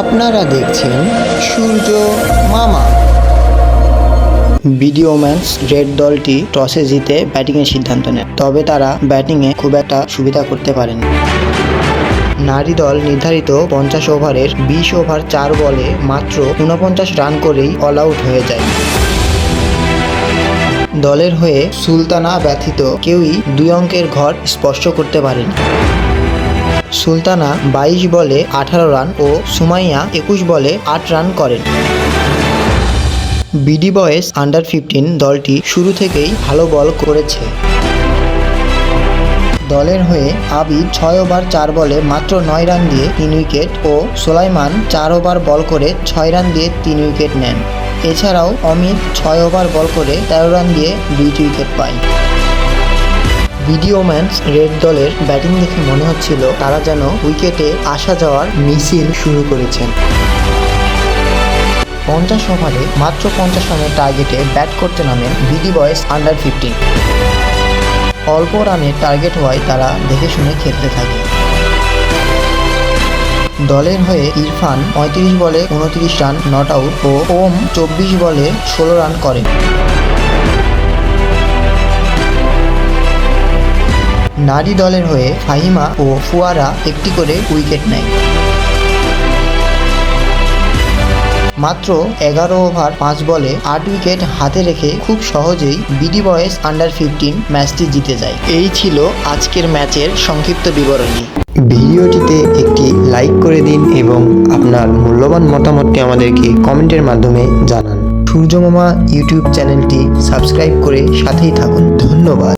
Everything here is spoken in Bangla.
আপনারা দেখছেন সূর্য মামা। ভিডিও ম্যানস রেড দলটি টসে জিতে ব্যাটিংয়ের সিদ্ধান্ত নেয়। তবে তারা ব্যাটিংয়ে খুব একটা সুবিধা করতে পারেন। নারী দল নির্ধারিত পঞ্চাশ ওভারের বিশ ওভার চার বলে মাত্র ঊনপঞ্চাশ রান করেই অল আউট হয়ে যায়। দলের হয়ে সুলতানা ব্যথিত কেউই দুই অঙ্কের ঘর স্পর্শ করতে পারেনি। সুলতানা বাইশ বলে আঠারো রান ও সুমাইয়া একুশ বলে আট রান করেন। বিডি বয়েস আন্ডার ফিফটিন দলটি শুরু থেকেই ভালো বল করেছে। দলের হয়ে আবিদ ছয় ওভার চার বলে মাত্র নয় রান দিয়ে তিন উইকেট ও সোলাইমান চার ওভার বল করে ছয় রান দিয়ে তিন উইকেট নেন। এছাড়াও অমিত ছয় ওভার বল করে তেরো রান দিয়ে দুইটি উইকেট পায়। ভিডিও ম্যানস রেড দলের ব্যাটিং দেখে মনে হচ্ছিল তারা যেন উইকেটে আসা যাওয়ার মিছিল শুরু করেছেন। পঞ্চাশ ওভারে মাত্র পঞ্চাশ রানের টার্গেটে ব্যাট করতে নামেন বিডি বয়েস আন্ডার ফিফটিন। অল্প রানের টার্গেট হওয়ায় তারা দেখে শুনে খেলতে থাকে। দলের হয়ে ইরফান পঁয়ত্রিশ বলে উনত্রিশ রান নট আউট ও ওম চব্বিশ বলে ষোলো রান করেন। নারী দলের হয়ে ফাহিমা ও ফুয়ারা একটি করে উইকেট নেয়। মাত্র এগারো ওভার পাঁচ বলে আট উইকেট হাতে রেখে খুব সহজেই বিডি বয়েস আন্ডার ফিফটিন ম্যাচটি জিতে যায়। এই ছিল আজকের ম্যাচের সংক্ষিপ্ত বিবরণী। ভিডিওটিতে একটি লাইক করে দিন এবং আপনার মূল্যবান মতামতটি আমাদেরকে কমেন্টের মাধ্যমে জানান। সূর্যমামা ইউটিউব চ্যানেলটি সাবস্ক্রাইব করে সাথেই থাকুন। ধন্যবাদ।